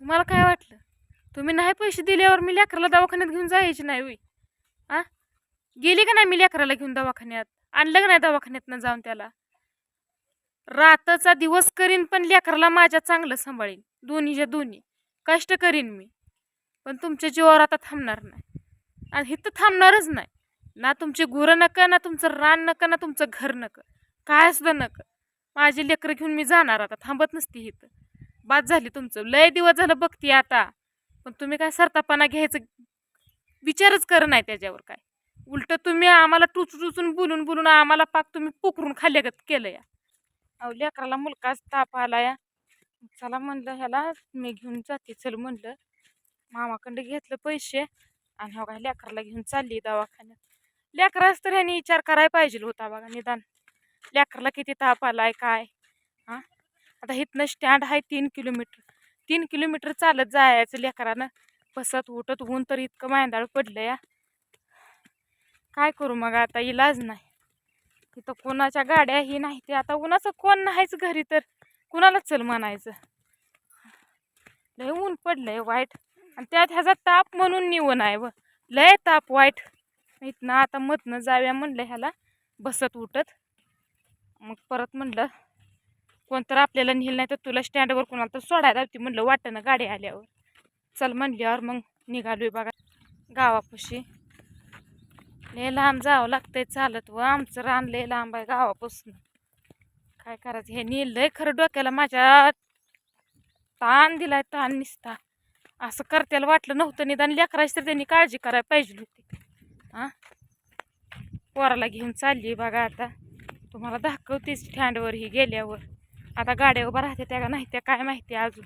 तुम्हाला काय वाटलं? तुम्ही नाही पैसे दिल्यावर मी लेकराला दवाखान्यात घेऊन जायची नाही होई आ? गेली का नाही मी लेकराला घेऊन दवाखान्यात? आणलं का नाही दवाखान्यातनं जाऊन त्याला? रातचा दिवस करीन पण लेकराला माझ्या चांगलं सांभाळीन. दोन्हीच्या दोन्ही. कष्ट करीन मी. पण तुमच्या जीवावर आता थांबणार नाही. आणि इथं थांबणारच नाही. ना तुमची गुरं नका ना तुमचं रान नका ना तुमचं घर नका. काय असलं नका. माझी लेकरं घेऊन मी जाणार आता. थांबत नसती इथं बाद झाली तुमचं. लय दिवस झालं बघती आता. पण तुम्ही काय सरतापणा घ्यायचं विचारच कर नाही त्याच्यावर काय. उलट तुम्ही आम्हाला टुच टुचून बोलून बोलून आम्हाला पाक तुम्ही पोकरून खाल्ल्यागत केलं या. अहो लेकराला मुलगाच ताप आला या चला म्हणलं ह्याला मी घेऊन जाते. चल म्हणलं. मामाकडे घेतलं पैसे आणि हो काय लेकराला घेऊन चालली दवाखान्यात. लेकराच तर ह्यानी विचार करायला पाहिजे होता बघा निदान. लेकराला किती ताप आलाय काय? हां? आता इथनं स्टँड आहे तीन किलोमीटर. तीन किलोमीटर चालत जायचं लेकरानं. बसत उठत ऊन तर इतकं मांदाळ पडलं या. काय करू मग आता? इलाज नाही. तिथं कोणाच्या गाड्या ही नाही ते आता उन्हाचं कोण नाहीच घरी तर कुणालाच चल म्हणायचं? लय ऊन पडलंय वाईट. आणि त्यात ह्याचा ताप म्हणून निवण आहे व. लय ताप वाईट. इथनं आता मधनं जाव्या म्हणलं ह्याला. बसत उठत. मग परत म्हणलं कोणतर आपल्याला नेलं नाही तर तुला स्टँडवर कोणाला तर सोडायला होती म्हणलं वाटणं गाडी आल्यावर. चल म्हणल्यावर मग निघालोय बघा गावापाशी. लय लांब जावं लागतंय चालत व आमचं रान लय लांब आहे गावापासून. काय करायचं? हे नेलंय खरं डोक्याला माझ्या ताण दिलाय ताण निसता. असं करत्याला वाटलं नव्हतं निदान लेकराची तर त्यांनी काळजी करायला पाहिजे होती. हां? पोराला घेऊन चालली बघा आता. तुम्हाला दाखवतेच स्टँडवर ही गेल्यावर. आता गाड्या उभा राहते त्या का नाही त्या काय माहिती अजून.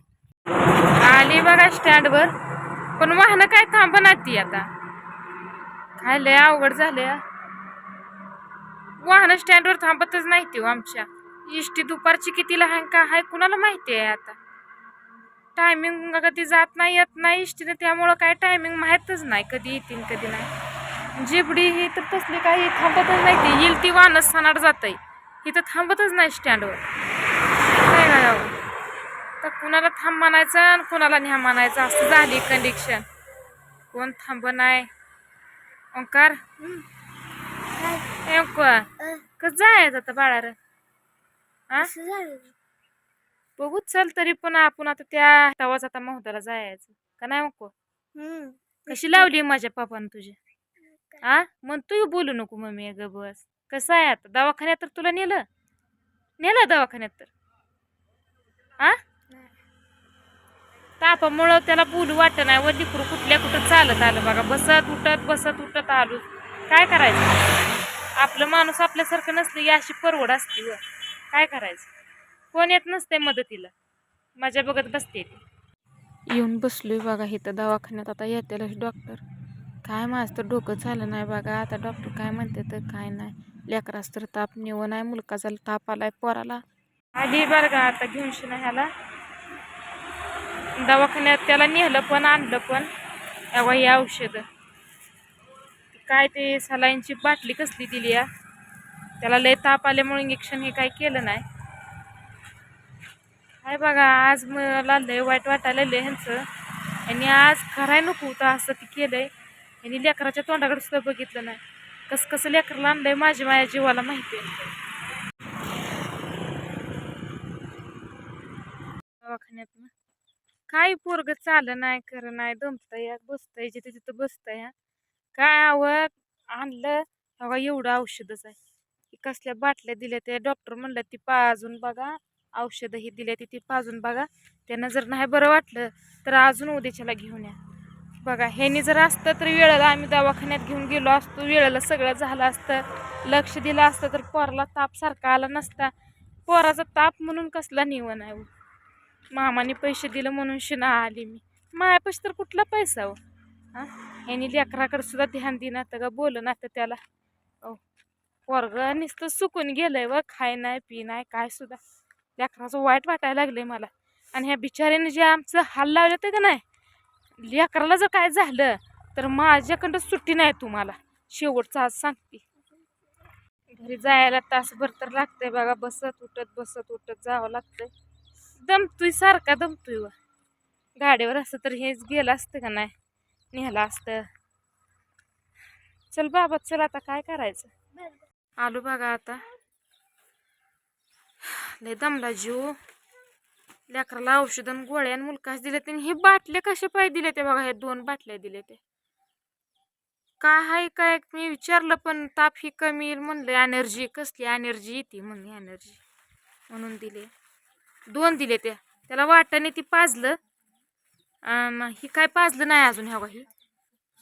आली बघा स्टँडवर. पण वाहनं काय थांबना ती आता. काय लय अवघड झाले वाहनं स्टँडवर थांबतच नाही ती हो आमच्या. इष्टी दुपारची कितीला लहान का आहे कुणाला माहिती आहे आता? टायमिंग कधी जात नाही येत नाही इष्टीनं त्यामुळं काय टायमिंग माहीतच नाही कधी येतील कधी नाही. जिबडी ही तर तसली काही थांबतच नाही ती येईल ती वाहनं सनाड जात आहे इथं थांबतच नाही स्टँडवर. काय करावं तर कुणाला थांब म्हणायचं आणि कुणाला न्या म्हणायचं? असं झाली कंडिक्शन कोण थांब नाही. ओंकार? कसं जायचं आता बाळार हा बघू चल तरी पण आपण आता त्या तवाच आता महोदयाला जायचं. का नाही मग कशी लावली माझ्या पप्पानं तुझ्या हा मग तू बोलू नको मम्मी ग बस. कसं आहे आता? दवाखान्यात तर तुला नेलं? नेलं दवाखान्यात तर हा तापामुळं त्याला बोलू वाटत नाही. व लिकरू कुठल्या कुठं चालत आलं बघा. बसत उठत बसत उठत आलो. काय करायचं? आपलं माणूस आपल्यासारखं नसलं ही अशी परवड असते व. काय करायचं? कोण येत नसते मदतीला. माझ्या बघत बसते ती. येऊन बसलोय बघा इथं दवाखान्यात. आता येतेला डॉक्टर. काय माझं तर डोकं झालं नाही बघा. आता डॉक्टर काय म्हणते तर काय नाही. लेकरास तर ताप निव नाही मुलकाचा ताप आलाय पोराला. आली बरं का? आता घेऊन शिना ह्याला. दवाखान्यात त्याला नेलं पण आणलं पण. तेव्हा ही औषधं. काय ते सलाईनची बाटली कसली दिली या? त्याला लय ताप आल्यामुळे इंजेक्शन हे काय केलं नाही. काय बघा आज मला लय वाईट वाटायला लय ह्यांचं. आणि आज कराय नको होतं असं ते केलंय. आणि लेकराच्या तोंडाकडे सुद्धा बघितलं नाही. कसं कसं लेकरला आणलंय माझी माझ्या जीवाला माहिती आहे दवाखान्यात काय पोरग चाल नाही खरं नाही. दमतंय बसतय जिथे तिथं बसतंय काय आवड आणलं? अगं एवढं औषधच आहे. कसल्या बाटल्या दिल्या त्या? डॉक्टर म्हणलं ती पाजून बघा औषधं ही दिल्या ती ती पाजून बघा. त्यांना जर नाही बरं वाटलं तर अजून उद्याच्याला घेऊन या. बघा ह्यानी जर असतं तर वेळेला आम्ही दवाखान्यात घेऊन गेलो असतो. वेळेला सगळं झालं असतं. लक्ष दिलं असतं तर पोराला ताप सारखा आला नसता. पोराचा ताप म्हणून कसला निवण आहे मामाने पैसे दिलं म्हणून शिना आली मी. मायापाशी तर कुठला पैसा हो? हां? ह्यानी लेकराकडे सुद्धा ध्यान दिना तर का बोल ना तर त्याला. ओ वर्ग नुसतं सुकून गेलंय व खाय नाही पी नाही काय सुद्धा. लेकराचं वाईट वाटायला लागलंय मला. आणि ह्या बिचाऱ्याने जे आमचं हाल लावलं ते का नाही? लेकराला जर काय झालं तर माझ्याकडं सुट्टी नाही तुम्हाला. शेवटचा आज सांगते. घरी जायला तासभर तर लागतंय बघा बसत उठत बसत उठत जावं लागतंय. दमतोय सारखा दमतोय व. गाडीवर असतं तर हेच गेलं असतं का नाही? नेहला असतं. चल बाबा चल आता काय करायचं? आलो बघा आता. लय दमला जीव. लेकराला औषधं गोळ्या आणि मुलकाच दिले त्यांनी हे बाटल्या कशा पाय दिले ते बघा हे दोन बाटल्या दिले ते काय आहे काय? मी विचारलं पण ताप ही कमी येईल म्हणलं एनर्जी कसली एनर्जी येते म्हणून एनर्जी म्हणून दिले. दोन दिले त्या त्याला वाटाने ती पाजलं. अन ही काय पाजलं नाही अजून ह्या ही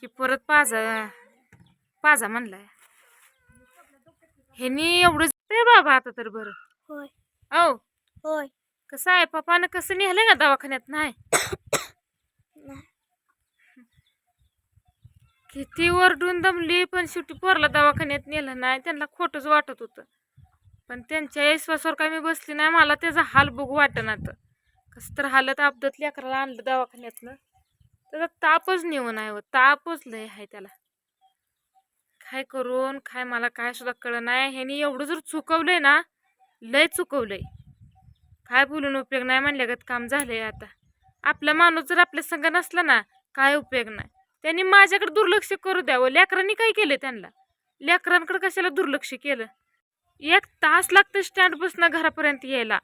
ही परत पाजा पाजा म्हणलाय. ह्यानी एवढं ते बाबा आता तर बरं. होय. औ. होय. कसं आहे पप्पानं कसं नेलं का दवाखान्यात? नाही? किती वरडून दमली पण शेवटी पोरला दवाखान्यात नेलं नाही. त्यांना खोटंच वाटत होतं. पण त्यांच्या विश्वासावर काय मी बसली नाही मला त्याचा हाल बघू वाटणार कसं तर हालत आपदत लेकराला आणलं दवाखान्यातनं. त्याचा तापच नेऊ नाही हो तापच लय आहे त्याला. काय करून काय मला काय सुद्धा कळ नाही. ह्यानी एवढं जर चुकवलंय ना लय चुकवलंय. काय बोलून उपयोग नाही म्हणल्यागत काम झालंय आता. आपला माणूस जर आपल्या संग नसला ना काय उपयोग नाही. त्यांनी माझ्याकडे दुर्लक्ष करू द्यावं हो. लेकरांनी काय केलं त्यांना? लेकरांकडे कशाला दुर्लक्ष केलं? एक तास लागतं स्टँड घरापर्यंत यायला.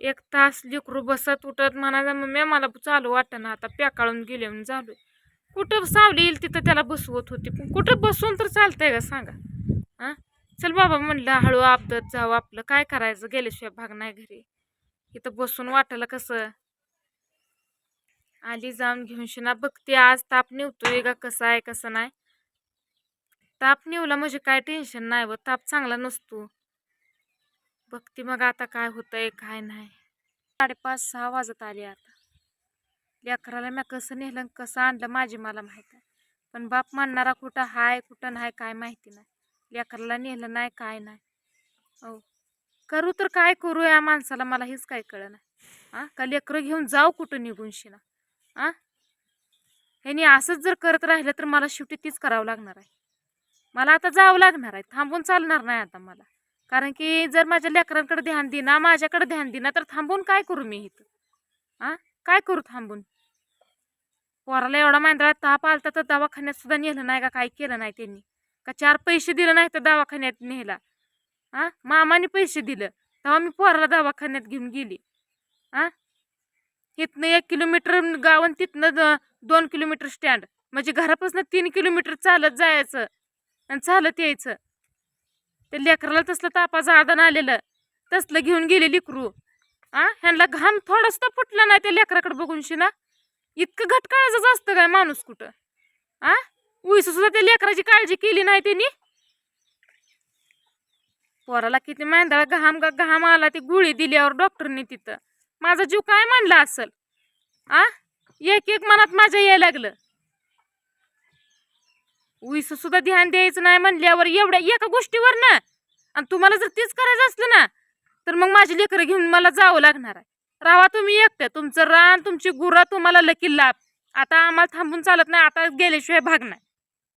एक तास लेकरू बसत उठत म्हणायला मम्मी मला चालू वाटणं आता प्याकाळून गेले म्हणून चालू कुठं सावली येईल तिथं त्याला बसवत होती. पण कुठं बसून तर चालतंय का सांगा. हां चल बाबा म्हणलं हळू आपदत जावं आपलं काय करायचं? गेल्याशिवाय भाग नाही घरी. इथं बसून वाटायला कसं? आली जाऊन घेऊन शिना बघते आज ताप निवतोय का कसं आहे कसं नाही? ताप निवला म्हणजे काय टेन्शन नाही व ताप चांगला नसतो. बघते मग आता काय होतंय काय नाही. साडेपाच सहा वाजत आले आता. लेकराला मी कसं नेलं आणि कसं आणलं माझी मला माहीत आहे. पण बाप मानणारा कुठं हाय कुठं नाही काय माहिती नाही. लेकराला नेलं नाही काय नाही. हो करू तर काय करू या माणसाला मला हेच काय कळलं नाही हां का लेकरं घेऊन जाऊ कुठं निघून शिना? हां ह्यानी असंच जर करत राहिलं तर मला शेवटी तीच करावं लागणार आहे. मला आता जावं लागणार आहे. थांबून चालणार नाही आता मला. कारण की जर माझ्या लेकरांकडे ध्यान दिना माझ्याकडे ध्यान दिना तर थांबून काय करू मी इथं? हां काय करू थांबून? पोराला एवढा मांदळात ताप आलता तर दवाखान्यात सुद्धा नेलं नाही का? काय केलं नाही त्यांनी? का चार पैसे दिले नाही तर दवाखान्यात नेला हां मामाने पैसे दिलं तेव्हा मी पोराला दवाखान्यात घेऊन गेली. हां इथनं एक किलोमीटर गावन तिथनं द- दोन किलोमीटर स्टँड. म्हणजे घरापासून तीन किलोमीटर चालत जायचं. आणि चालत यायचं. ते लेकराला तसलं तापाचं आदान आलेलं. तसलं घेऊन गेले लिकरू. आ? ह्यांना घाम थोडंसं तर फुटला नाही त्या लेकराकडे बघून शिना. इतकं घटकाळाचंच असतं काय माणूस कुठं? आ? उईस सुद्धा त्या लेकराची काळजी केली नाही त्यांनी. पोराला किती मांदळा घाम घाम आला ती गुळी दिल्यावर डॉक्टरनी तिथं. माझा जीव काय मांडला असल? आ? एक एक मनात माझ्या यायला लागलं. उईस सुद्धा ध्यान द्यायचं नाही म्हणल्यावर एवढ्या एका गोष्टीवर ना. आणि तुम्हाला जर तेच करायचं असलं ना तर मग माझी लेकरं घेऊन मला जावं लागणार आहे. राहा तुम्ही एकटं तुमचं रान तुमची गुरं तुम्हाला लकी लाभ. आता आम्हाला थांबून चालत नाही आता गेल्याशिवाय भाग नाही.